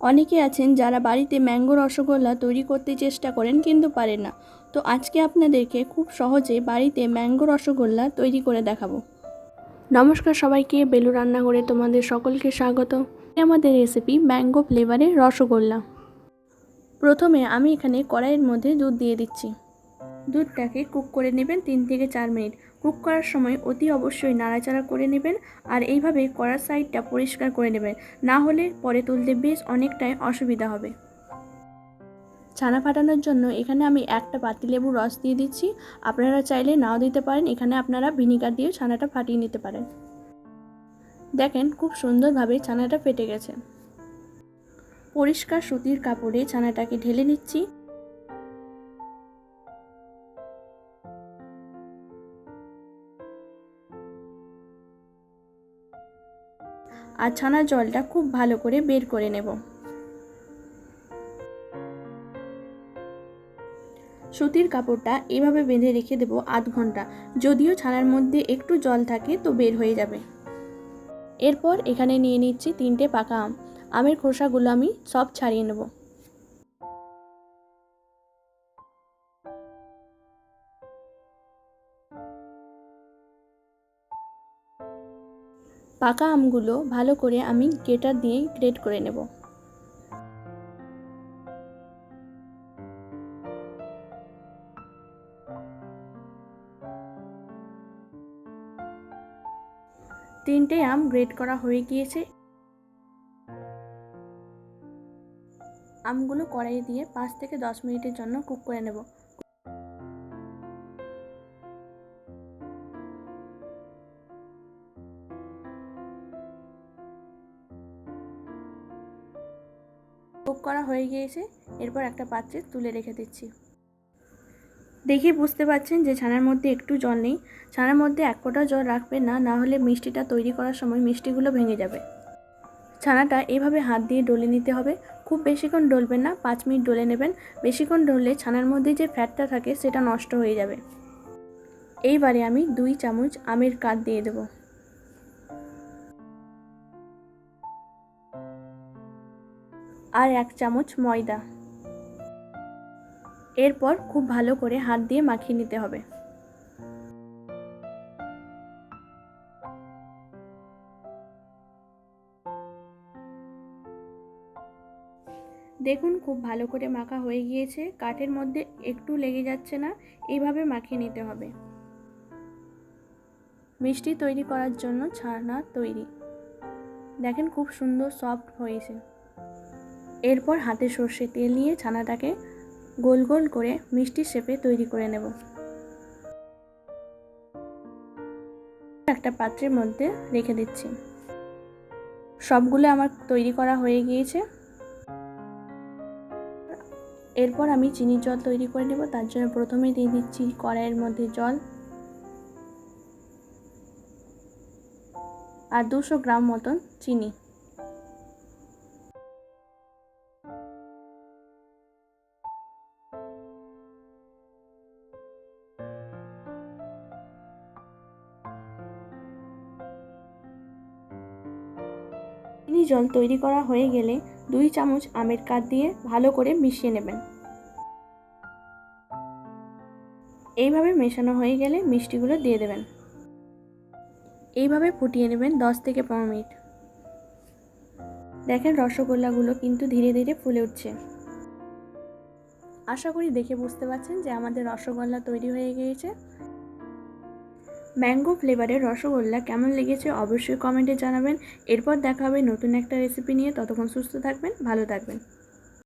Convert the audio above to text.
অনেকে আছেন যারা বাড়িতে ম্যাঙ্গো রসগোল্লা তৈরি করতে চেষ্টা করেন কিন্তু পারেন না। তো আজকে আপনাদেরকে খুব সহজে বাড়িতে ম্যাঙ্গো রসগোল্লা তৈরি করে দেখাবো। নমস্কার সবাইকে, বেলু রান্নাঘরে তোমাদের সকলকে স্বাগত। আমাদের রেসিপি ম্যাঙ্গো ফ্লেভারের রসগোল্লা। প্রথমে আমি এখানে কড়াইয়ের মধ্যে দুধ দিয়ে দিচ্ছি। দুধটাকে কুক করে নেবেন তিন থেকে চার মিনিট। কুক করার সময় অতি অবশ্যই নাড়াচাড়া করে নেবেন আর এইভাবে কড়ার সাইডটা পরিষ্কার করে নেবেন। না হলে পরে তুলতে বেশ অনেকটাই অসুবিধা হবে। ছানা ফাটানোর জন্য এখানে আমি একটা পাতিলেবুর রস দিয়ে দিচ্ছি। আপনারা চাইলে নাও দিতে পারেন। এখানে আপনারা ভিনিগার দিয়ে ছানাটা ফাটিয়ে নিতে পারেন। দেখেন খুব সুন্দরভাবে ছানাটা ফেটে গেছে। পরিষ্কার সুতির কাপড়ে ছানাটাকে ঢেলে নিচ্ছি। আর ছানার জলটা খুব ভালো করে বের করে নেব। সুতির কাপড়টা এভাবে বেঁধে রেখে দেব আধ ঘণ্টা। যদিও ছানার মধ্যে একটু জল থাকে তো বের হয়ে যাবে। এরপর এখানে নিয়ে নিচ্ছি তিনটে পাকা আম। আমের খোসাগুলো আমি সব ছাড়িয়ে নেব। পাকা আমগুলো ভালো করে আমি গ্রেটার দিয়ে গ্রেট করে নেব। তিনটে আম গ্রেট করা হয়ে গিয়েছে। আমগুলো কড়াই দিয়ে পাঁচ থেকে দশ মিনিটের জন্য কুক করে নেব। কুক করা হয়ে গিয়েছে, এরপর একটা পাত্রে তুলে রেখে দিচ্ছি। দেখে বুঝতে পারছেন যে ছানার মধ্যে একটু জল নেই। ছানার মধ্যে এক ফোঁটা জল রাখবেন না না হলে মিষ্টিটা তৈরি করার সময় মিষ্টিগুলো ভেঙে যাবে। ছানাটা এভাবে হাত দিয়ে ডলে নিতে হবে। খুব বেশিক্ষণ ডলবেন না, পাঁচ মিনিট ডলে নেবেন। বেশিক্ষণ ডললে ছানার মধ্যে যে ফ্যাটটা থাকে সেটা নষ্ট হয়ে যাবে। এইবারে আমি দুই চামচ আমের কাঠ দিয়ে দেব। আর এক চামচ ময়দা। এরপর খুব ভালো করে হাত দিয়ে মাখিয়ে নিতে হবে। দেখুন খুব ভালো করে মাখা হয়ে গিয়েছে। কাঠের মধ্যে একটু লেগে যাচ্ছে না এইভাবে মাখিয়ে নিতে হবে। মিষ্টি তৈরি করার জন্য ছানা তৈরি। দেখেন খুব সুন্দর সফট হয়েছে। এরপর হাতে সর্ষে তেল নিয়ে ছানাটাকে গোল গোল করে মিষ্টি শেপে তৈরি করে নেব। একটা পাত্রের মধ্যে রেখে দিচ্ছি। সবগুলো আমার তৈরি করা হয়ে গিয়েছে। এরপর আমি চিনির জল তৈরি করে নেব, তার জন্য প্রথমে দিয়ে দিচ্ছি কড়াইয়ের মধ্যে জল। আর দুশো গ্রাম মতন চিনি। জল তৈরি করা হয়ে গেলে দুই চামচ আমের কাঠ দিয়ে ভালো করে মিশিয়ে নেবেন। এইভাবে মেশানো হয়ে গেলে মিষ্টিগুলো দিয়ে দেবেন। এইভাবে ফুটিয়ে নেবেন দশ থেকে পনেরো মিনিট। দেখেন রসগোল্লাগুলো কিন্তু ধীরে ধীরে ফুলে উঠছে। আশা করি দেখে বুঝতে পারছেন যে আমাদের রসগোল্লা তৈরি হয়ে গিয়েছে। ম্যাঙ্গো ফ্লেভারের রসগোল্লা কেমন লেগেছে অবশ্যই কমেন্টে জানাবেন। এরপর দেখা হবে নতুন একটা রেসিপি নিয়ে। ততক্ষণ সুস্থ থাকবেন, ভালো থাকবেন।